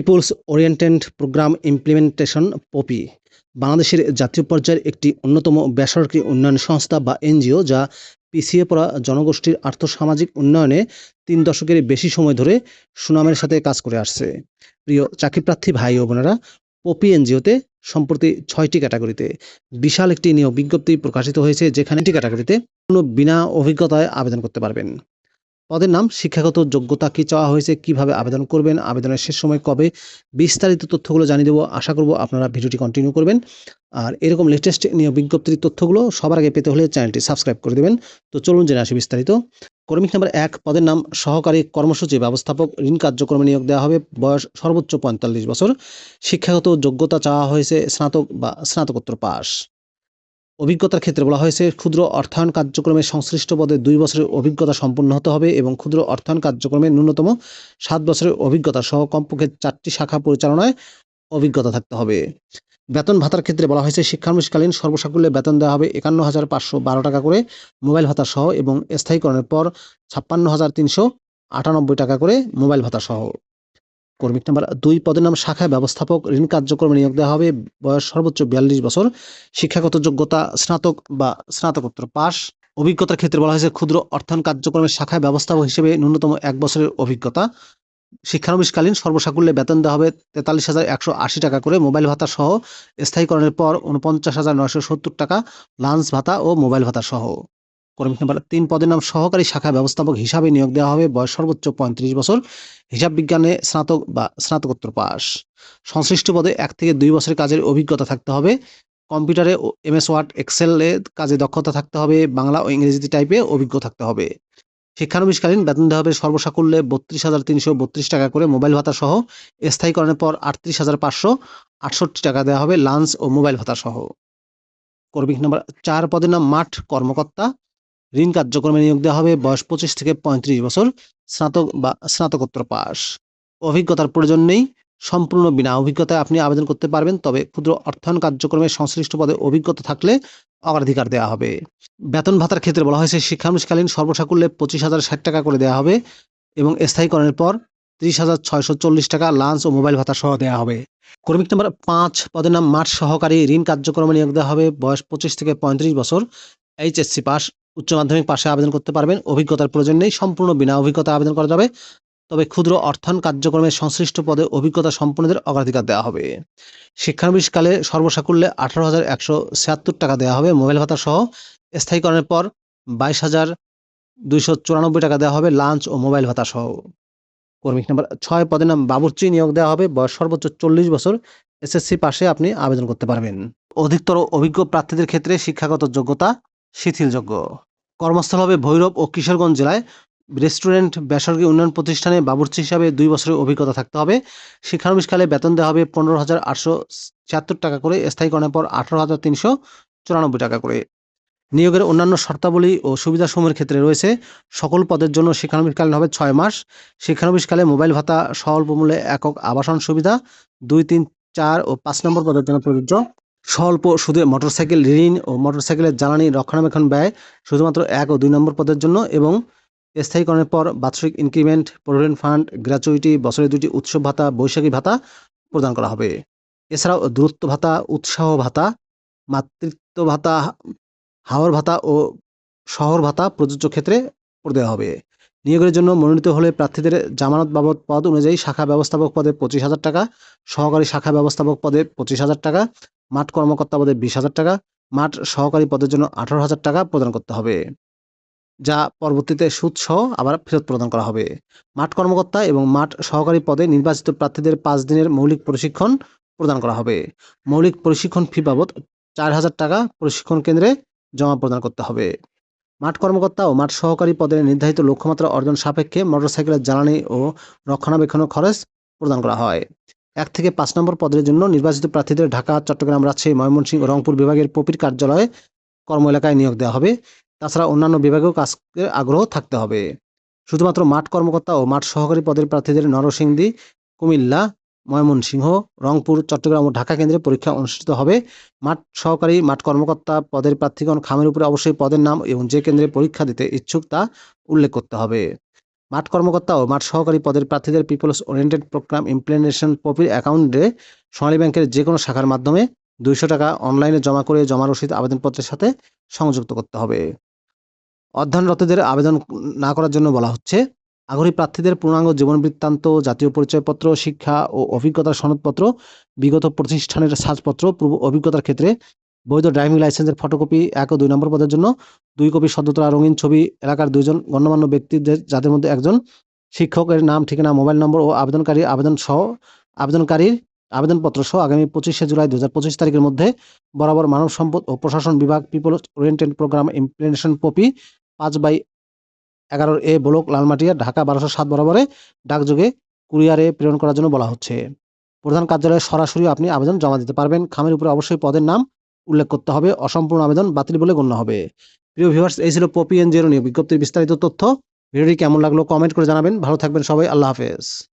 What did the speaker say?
People's oriented programme implementation, POPI, বাংলাদেশের জাতীয় পর্যায়ের একটি অন্যতম বেসরকারি উন্নয়ন সংস্থা বা এনজিও যা পিছিয়ে পড়া জনগোষ্ঠীর আর্থসামাজিক উন্নয়নে তিন দশকের বেশি সময় ধরে সুনামের সাথে কাজ করে আসছে। প্রিয় চাকরিপ্রার্থী ভাই ও বোনেরা, পপি এনজিওতে সম্প্রতি ছয়টি ক্যাটাগরিতে বিশাল একটি নিয়োগ বিজ্ঞপ্তি প্রকাশিত হয়েছে, যেখানে একটি ক্যাটাগরিতে কোনো বিনা অভিজ্ঞতায় আবেদন করতে পারবেন। পদের নাম, শিক্ষাগত যোগ্যতা কি চাওয়া হয়েছে, কীভাবে আবেদন করবেন, আবেদনের শেষ সময় কবে, বিস্তারিত তথ্যগুলো জানিয়ে দেবো। আশা করব আপনারা ভিডিওটি কন্টিনিউ করবেন। আর এরকম লেটেস্ট নিয়োগ বিজ্ঞপ্তির তথ্যগুলো সবার আগে পেতে হলে চ্যানেলটি সাবস্ক্রাইব করে দেবেন। তো চলুন জেনে আসি বিস্তারিত। কর্মিক নাম্বার এক, পদের নাম, সহকারী কর্মসূচি ব্যবস্থাপক, ঋণ কার্যক্রমে নিয়োগ দেওয়া হবে, বয়স সর্বোচ্চ পঁয়তাল্লিশ বছর। শিক্ষাগত যোগ্যতা চাওয়া হয়েছে স্নাতক বা স্নাতকোত্তর পাস অভিজ্ঞতার ক্ষেত্রে বলা হয়েছে, ক্ষুদ্র অর্থায়ন কার্যক্রমে সংশ্লিষ্ট পদে দুই বছরের অভিজ্ঞতা সম্পন্ন হতে হবে এবং ক্ষুদ্র অর্থায়ন কার্যক্রমে ন্যূনতম সাত বছরের অভিজ্ঞতা সহ কমপক্ষে চারটি শাখা পরিচালনায় অভিজ্ঞতা থাকতে হবে। বেতন ভাতার ক্ষেত্রে বলা হয়েছে শিক্ষানবিশকালীন সর্বসাকুল্যে বেতন দেওয়া হবে একান্ন হাজার পাঁচশো বারো টাকা করে মোবাইল ভাতা সহ এবং স্থায়ীকরণের পর ছাপ্পান্ন হাজার তিনশো আটানব্বই টাকা করে মোবাইল ভাতা সহ। কর্মিক নাম্বার। দুই পদের নাম শাখায় ব্যবস্থাপক ঋণ কার্যক্রমে নিয়োগ দেওয়া হবে। বয়স সর্বোচ্চ বিয়াল্লিশ বছর। শিক্ষাগত যোগ্যতা স্নাতক বা স্নাতকোত্তর পাস অভিজ্ঞতার ক্ষেত্রে বলা হয়েছে ক্ষুদ্র অর্থায়ন কার্যক্রমের শাখায় ব্যবস্থাপক হিসেবে ন্যূনতম এক বছরের অভিজ্ঞতা। শিক্ষানবিশকালীন সর্বসাকুল্যে বেতন দেওয়া হবে তেতাল্লিশ হাজার একশো আশি টাকা করে। মোবাইল ভাতা সহ স্থায়ীকরণের পর উনপঞ্চাশ হাজার নয়শো সত্তর টাকা লাঞ্চ ভাতা ও মোবাইল ভাতা সহ। কর্মী নাম্বার তিন পদের নাম সহকারী শাখা ব্যবস্থাপক হিসাবে নিয়োগ দেওয়া হবে। বয়স সর্বোচ্চ পঁয়ত্রিশ বছর। হিসাব বিজ্ঞানে স্নাতক বা স্নাতকোত্তর পাস। সংশ্লিষ্ট পদে এক থেকে দুই বছরের কাজের অভিজ্ঞতা থাকতে হবে। কম্পিউটারে এমএস ওয়ার্ড, এক্সেলে কাজে দক্ষতা থাকতে হবে। বাংলা ও ইংরেজিতে টাইপে অভিজ্ঞ থাকতে হবে। শিক্ষানবিশকালীন বেতন দেওয়া হবে সর্বসাকুল্যে বত্রিশ হাজার তিনশো বত্রিশ টাকা করে। মোবাইল ভাতা সহ স্থায়ীকরণের পর আটত্রিশ হাজার পাঁচশো আটষট্টি টাকা দেওয়া হবে লাঞ্চ ও মোবাইল ভাতা সহ। কর্মিক নাম্বার চার পদের নাম মাঠ কর্মকর্তা। ঋণ কার্যক্রমে নিয়োগ দেওয়া হবে। বয়স পঁচিশ থেকে পঁয়ত্রিশ বছর, স্নাতক বা স্নাতকোত্তর পাস। অভিজ্ঞতার প্রয়োজন নেই। সম্পূর্ণ বিনা অভিজ্ঞতায় আপনি আবেদন করতে পারবেন, তবে ক্ষুদ্র অর্থায়ন কার্যক্রমে সংশ্লিষ্ট পদে অভিজ্ঞতা থাকলে অগ্রাধিকার দেওয়া হবে। বেতন ভাতার ক্ষেত্রে বলা হয়েছে, শিক্ষানুষ্ঠালীন সর্বসাকুল্যে পঁচিশ হাজার ষাট টাকা করে দেওয়া হবে এবং স্থায়ীকরণের পর ত্রিশ হাজার ছয়শো চল্লিশ টাকা লাঞ্চ ও মোবাইল ভাতা সহ দেওয়া হবে। কর্মিক নাম্বার পাঁচ, পদের নাম মাঠ সহকারী ঋণ কার্যক্রমে নিয়োগ দেওয়া হবে। বয়স পঁচিশ থেকে পঁয়ত্রিশ বছর, এইচএসসি পাস। উচ্চ মাধ্যমিক পাশে আবেদন করতে পারবেন। অভিজ্ঞতার প্রয়োজন নেই, সম্পূর্ণ বিনা অভিজ্ঞতা আবেদন করা যাবে। তবে ক্ষুদ্র অর্থায়ন কার্যক্রমে সংশ্লিষ্ট পদে অভিজ্ঞতা সম্পন্নদের অগ্রাধিকার দেওয়া হবে। শিক্ষানবিশকালে সর্বসাকুল্যে আঠারো হাজার একশো ছিয়াত্তর টাকা দেওয়া হবে। মোবাইল ভাতা সহ স্থায়ীকরণের পর বাইশ হাজার দুইশো চুরানব্বই টাকা দেওয়া হবে লাঞ্চ ও মোবাইল ভাতা সহ। কর্মিক নাম্বার ছয়, পদের নাম বাবুর্চি, নিয়োগ দেওয়া হবে। বয়স সর্বোচ্চ চল্লিশ বছর। এসএসসি পাশে আপনি আবেদন করতে পারবেন। অধিকতর অভিজ্ঞ প্রার্থীদের ক্ষেত্রে শিক্ষাগত যোগ্যতা শিথিলযোগ্য। কর্মস্থল হবে ভৈরব ও কিশোরগঞ্জ জেলায়। রেস্টুরেন্ট, বেসরকারি উন্নয়ন প্রতিষ্ঠানে বাবুর্চি হিসাবে দুই বছরের অভিজ্ঞতা থাকতে হবে। শিক্ষানবিশকালে বেতন দেওয়া হবে পনেরো হাজার আটশো ছিয়াত্তর টাকা করে, স্থায়ীকরণের পর আঠারো হাজার তিনশো চুরানব্বই টাকা করে। নিয়োগের অন্যান্য শর্তাবলী ও সুবিধাসমূহের ক্ষেত্রে রয়েছে। সকল পদের জন্য শিক্ষানবিশকালীন হবে ছয় মাস। শিক্ষানবিশকালে মোবাইল ভাতা, স্বল্প মূল্যে একক আবাসন সুবিধা, দুই, তিন, চার ও পাঁচ নম্বর পদের জন্য প্রযোজ্য। স্বল্প সুদে মোটরসাইকেল ঋণ ও মোটরসাইকেলের জ্বালানি রক্ষণাবেক্ষণ ব্যয় শুধুমাত্র এক ও দুই নম্বর পদের জন্য এবং স্থায়ীকরণের পর বাৎসরিক ইনক্রিমেন্ট, প্রভিডেন্ট ফান্ড, গ্র্যাচুইটি, বছরে দুটি উৎসব ভাতা, বৈশাখী ভাতা প্রদান করা হবে। এছাড়াও দূরত্ব ভাতা, উৎসাহ ভাতা, মাতৃত্ব ভাতা হাওয়ার ভাতা ও শহর ভাতা প্রযোজ্য ক্ষেত্রে দেওয়া হবে। নিয়োগের জন্য মনোনীত হলে প্রার্থীদের জামানত বাবদ পদ অনুযায়ী শাখা ব্যবস্থাপক পদে পঁচিশ হাজার টাকা, সহকারী শাখা ব্যবস্থাপক পদে পঁচিশ হাজার টাকা মাঠ কর্মকর্তা পদে বিশ হাজার টাকা, মাঠ সহকারী পদের জন্য আঠারো হাজার টাকা প্রদান করতে হবে, যা পরবর্তীতে সুদ সহ আবার ফেরত প্রদান করা হবে। মাঠ কর্মকর্তা এবং মাঠ সহকারী পদে নির্বাচিত প্রার্থীদের পাঁচ দিনের মৌলিক প্রশিক্ষণ প্রদান করা হবে। মৌলিক প্রশিক্ষণ ফি বাবদ চার হাজার টাকা প্রশিক্ষণ কেন্দ্রে জমা প্রদান করতে হবে। মাঠ কর্মকর্তা ও মাঠ সহকারী পদে নির্ধারিত লক্ষ্যমাত্রা অর্জন সাপেক্ষে মোটরসাইকেলের জ্বালানি ও রক্ষণাবেক্ষণের খরচ প্রদান করা হয়। এক থেকে পাঁচ নম্বর পদের জন্য নির্বাচিত প্রার্থীদের ঢাকা, চট্টগ্রাম রাজশাহী, ময়মনসিংহ রংপুর বিভাগের পপির কার্যালয়ে কর্ম এলাকায় নিয়োগ দেওয়া হবে। তাছাড়া অন্যান্য বিভাগেও কাজের আগ্রহ থাকতে হবে। শুধুমাত্র মাঠ কর্মকর্তা ও মাঠ সহকারী পদের প্রার্থীদের নরসিংদী, কুমিল্লা, ময়মনসিংহ, রংপুর, চট্টগ্রাম ও ঢাকা কেন্দ্রে পরীক্ষা অনুষ্ঠিত হবে। মাঠ সহকারী, মাঠ কর্মকর্তা পদের প্রার্থীগণ খামের উপরে অবশ্যই পদের নাম এবং যে কেন্দ্রে পরীক্ষা দিতে ইচ্ছুক তা উল্লেখ করতে হবে। মাঠ কর্মকর্তা ও মাঠ সহকারী পদের প্রার্থীদের পিপলস ওরিয়েন্টেড প্রোগ্রাম ইমপ্লিমেন্টেশন পপির অ্যাকাউন্টে সোনালী ব্যাংকের যে কোনো শাখার মাধ্যমে দুইশো টাকা অনলাইনে জমা করে জমা রসিদ আবেদনপত্রের সাথে সংযুক্ত করতে হবে। অধ্যয়নরতদের আবেদন না করার জন্য বলা হচ্ছে, আগ্রহী প্রার্থীদের পূর্ণাঙ্গ জীবন বৃত্তান্ত, জাতীয় পরিচয়পত্র, শিক্ষা ও অভিজ্ঞতার সনদপত্র, বিগত প্রতিষ্ঠানের সাজপত্র, পূর্ব অভিজ্ঞতার ক্ষেত্রে বৈধ ড্রাইভিং লাইসেন্সের ফটোকপি এক ও দুই নম্বর পদের জন্য দুই কপি সদ্যতলা রঙিন ছবি এলাকার দুইজন গণ্যমান্য ব্যক্তিদের যাদের মধ্যে একজন শিক্ষকের নাম, ঠিকানা, মোবাইল নম্বর ও আবেদনকারী আবেদন সহ আবেদনকারীর আবেদনপত্র সহ আগামী পঁচিশে জুলাই দু হাজার পঁচিশ তারিখের মধ্যে বরাবর মানব সম্পদ ও প্রশাসন বিভাগ পিপল ওরিয়েন্টেড প্রোগ্রাম ইমপ্লিমেন্টেশন কপি পাঁচ বাই এগারোর এ ব্লক, লালমাটিয়া, ঢাকা বারোশো সাত বরাবরে ডাকযোগে কুরিয়ারে প্রেরণ করার জন্য বলা হচ্ছে। প্রধান কার্যালয়ে সরাসরি আপনি আবেদন জমা দিতে পারবেন। খামের উপরে অবশ্যই পদের নাম উল্লেখ করতে হবে, অসম্পূর্ণ আবেদন বাতিল বলে গণ্য হবে। প্রিয় ভিউয়ার্স এই ছিল পপি এন বিজ্ঞপ্তির বিস্তারিত তথ্য। ভিডিওটি কেমন লাগল কমেন্ট করে জানাবেন। ভালো থাকবেন সবাই। আল্লাহ হাফেজ।